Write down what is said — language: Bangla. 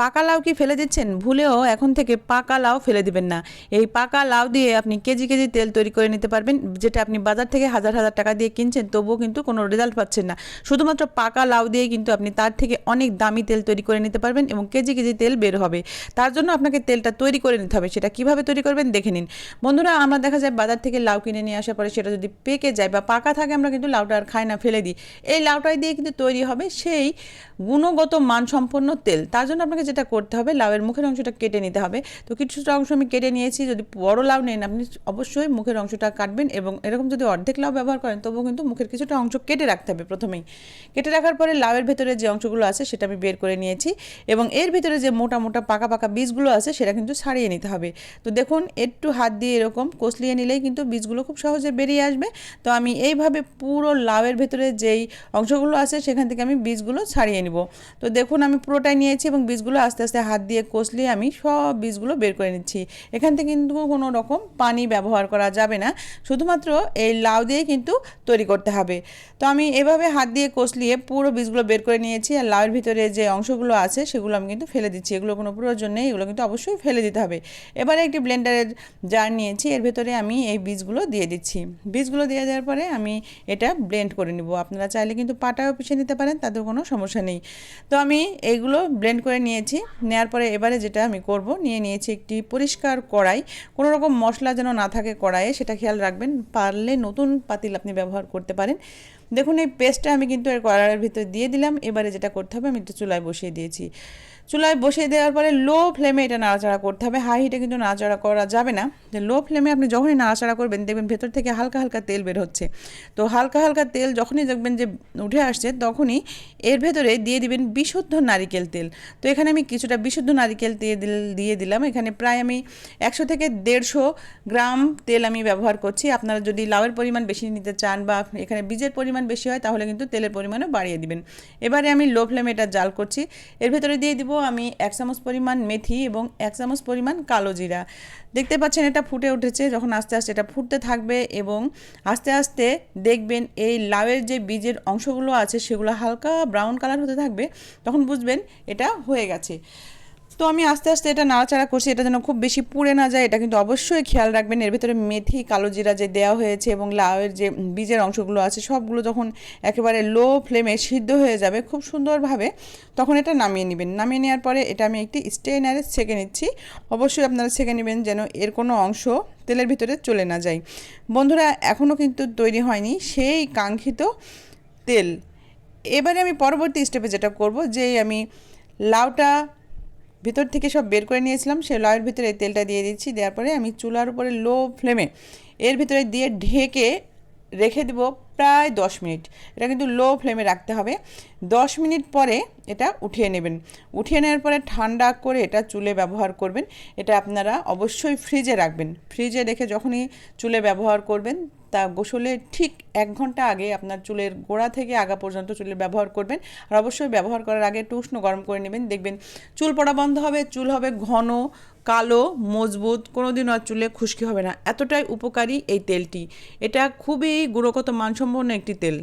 পাকা লাউ কি ফেলে দিচ্ছেন? ভুলেও এখন থেকে পাকা লাউ ফেলে দিবেন না। এই পাকা লাউ দিয়ে আপনি কেজি কেজি তেল তৈরি করে নিতে পারবেন, যেটা আপনি বাজার থেকে হাজার হাজার টাকা দিয়ে কিনছেন, তবুও কিন্তু কোনো রেজাল্ট পাচ্ছেন না। শুধুমাত্র পাকা লাউ দিয়ে কিন্তু আপনি তার থেকে অনেক দামি তেল তৈরি করে নিতে পারবেন এবং কেজি কেজি তেল বের হবে। তার জন্য আপনাকে তেলটা তৈরি করে নিতে হবে, সেটা কীভাবে তৈরি করবেন দেখে নিন। বন্ধুরা, আমরা দেখা যায় বাজার থেকে লাউ কিনে নিয়ে আসার পরে সেটা যদি পেকে যায় বা পাকা থাকে, আমরা কিন্তু লাউটা আর খাই না, ফেলে দিই। এই লাউটাই দিয়ে কিন্তু তৈরি হবে সেই গুণগত মানসম্পন্ন তেল। তার জন্য আপনাকে যেটা করতে হবে, লাউয়ের মুখের অংশটা কেটে নিতে হবে। তো কিছুটা অংশ আমি কেটে নিয়েছি, যদি বড় লাউ নেন আপনি অবশ্যই মুখের অংশটা কাটবেন এবং এরকম যদি অর্ধেক লাউ ব্যবহার করেন, তবুও কিন্তু মুখের কিছুটা অংশ কেটে রাখতে হবে প্রথমেই। কেটে রাখার পরে লাউয়ের ভেতরে যে অংশগুলো আছে সেটা আমি বের করে নিয়েছি এবং এর ভিতরে যে মোটা মোটা পাকা পাকা বীজগুলো আছে সেটা কিন্তু ছাড়িয়ে নিতে হবে। তো দেখুন, একটু হাত দিয়ে এরকম কষলিয়ে নিলেই কিন্তু বীজগুলো খুব সহজে বেরিয়ে আসবে। তো আমি এইভাবে পুরো লাউয়ের ভেতরে যেই অংশগুলো আছে সেখান থেকে আমি বীজগুলো ছাড়িয়ে নিব। তো দেখুন, আমি পুরোটাই নিয়েছি এবং বীজগুলো আস্তে আস্তে হাত দিয়ে কষলিয়ে আমি সব বীজগুলো বের করে নিচ্ছি। এখান থেকে কিন্তু কোনো রকম পানি ব্যবহার করা যাবে না। শুধুমাত্র এই লাউ দিয়ে কিন্তু তৈরি করতে হবে। তো আমি এভাবে হাত দিয়ে কষলিয়ে পুরো বীজগুলো বের করে নিয়েছি আর লাউয়ের ভিতরে যে অংশগুলো আছে সেগুলো আমি কিন্তু ফেলে দিচ্ছি। এগুলো কোনো প্রয়োজন নেই, এগুলো কিন্তু অবশ্যই ফেলে দিতে হবে। এবারে একটি ব্লেন্ডারের জার নিয়েছি, এর ভেতরে আমি এই বীজগুলো দিয়ে দিচ্ছি। বীজগুলো দিয়ে দেওয়ার পরে আমি এটা ব্লেন্ড করে নিব। আপনারা চাইলে কিন্তু পাটাও পিছিয়ে নিতে পারেন তাদের কোনো সমস্যা নেই। তো আমি এগুলো ব্লেন্ড করে নিয়েছি। নেয়ার পরে এবারে যেটা আমি করব, নিয়ে নিয়েছি একটি পরিষ্কার কড়াই। কোনো রকম মশলা যেন না থাকে কড়াইয়ে, সেটা খেয়াল রাখবেন। পারলে নতুন পাতিল আপনি ব্যবহার করতে পারেন। দেখুন, এই পেস্টটা আমি কিন্তু এর কড়াইয়ের ভিতরে দিয়ে দিলাম। এবারে যেটা করতে হবে, আমি একটু চুলায় বসিয়ে দিয়েছি। চুলায় বসিয়ে দেওয়ার পরে লো ফ্লেমে এটা নাড়াচাড়া করতে হবে। হাই হিটে কিন্তু নাড়াচাড়া করা যাবে না। লো ফ্লেমে আপনি যখনই নাড়াচাড়া করবেন, দেখবেন ভেতর থেকে হালকা হালকা তেল বের হচ্ছে। তো হালকা হালকা তেল যখনই দেখবেন যে উঠে আসছে, তখনই এর ভেতরে দিয়ে দিবেন বিশুদ্ধ নারিকেল তেল। তো এখানে আমি কিছুটা বিশুদ্ধ নারিকেল তেল দিয়ে দিলাম। এখানে প্রায় আমি একশো থেকে দেড়শো গ্রাম তেল আমি ব্যবহার করছি। আপনারা যদি লাউয়ের পরিমাণ বেশি নিতে চান বা এখানে বীজের পরিমাণ বেশি হয়, তাহলে কিন্তু তেলের পরিমাণও বাড়িয়ে দিবেন। এবারে আমি লো ফ্লেমে এটা জাল করছি। এর ভেতরে দিয়ে দিব আমি এক চামচ পরিমাণ মেথি এবং এক চামচ পরিমাণ কালো জিরা। দেখতে পাচ্ছেন এটা ফুটে উঠেছে, যখন আস্তে আস্তে এটা ফুটতে থাকবে এবং আস্তে আস্তে দেখবেন এই লাউয়ের যে বীজের অংশগুলো আছে, সেগুলো হালকা ব্রাউন কালার হতে থাকবে, তখন বুঝবেন এটা হয়ে গেছে। তো আমি আস্তে আস্তে এটা নাড়াচাড়া করছি, এটা যেন খুব বেশি পুড়ে না যায়, এটা কিন্তু অবশ্যই খেয়াল রাখবেন। এর ভিতরে মেথি, কালো জিরা যে দেওয়া হয়েছে এবং লাউয়ের যে বীজের অংশগুলো আছে, সবগুলো যখন একেবারে লো ফ্লেমে সিদ্ধ হয়ে যাবে খুব সুন্দরভাবে, তখন এটা নামিয়ে নেবেন। নামিয়ে নেওয়ার পরে এটা আমি একটি স্টেনারে ছেঁকে নিচ্ছি। অবশ্যই আপনারা ছেঁকে নেবেন যেন এর কোনো অংশ তেলের ভিতরে চলে না যায়। বন্ধুরা এখনও কিন্তু তৈরি হয়নি সেই কাঙ্ক্ষিত তেল। এবারে আমি পরবর্তী স্টেপে যেটা করব যে আমি লাউটা ভিতর থেকে সব বের করে নিয়েছিলাম, সে লয়ের ভিতরে তেলটা দিয়ে দিচ্ছি, দেওয়ার পরে আমি চুলার উপরে লো ফ্লেমে এর ভিতরে দিয়ে ঢেকে রেখে দেবো প্রায় দশ মিনিট। এটা কিন্তু লো ফ্লেমে রাখতে হবে। দশ মিনিট পরে এটা উঠিয়ে নেবেন। উঠিয়ে নেওয়ার পরে ঠান্ডা করে এটা চুলে ব্যবহার করবেন। এটা আপনারা অবশ্যই ফ্রিজে রাখবেন। ফ্রিজে রেখে যখনই চুলে ব্যবহার করবেন, তা গোসলে ঠিক এক ঘণ্টা আগে আপনার চুলের গোড়া থেকে আগা পর্যন্ত চুলের ব্যবহার করবেন। আর অবশ্যই ব্যবহার করার আগে একটু উষ্ণ গরম করে নেবেন। দেখবেন চুল পড়া বন্ধ হবে, চুল হবে ঘন, কালো, মজবুত কোনো দিন আর চুলে খুশকি হবে না। এতটাই উপকারী এই তেলটি। এটা খুবই গুণগত মানসম্পন্ন একটি তেল।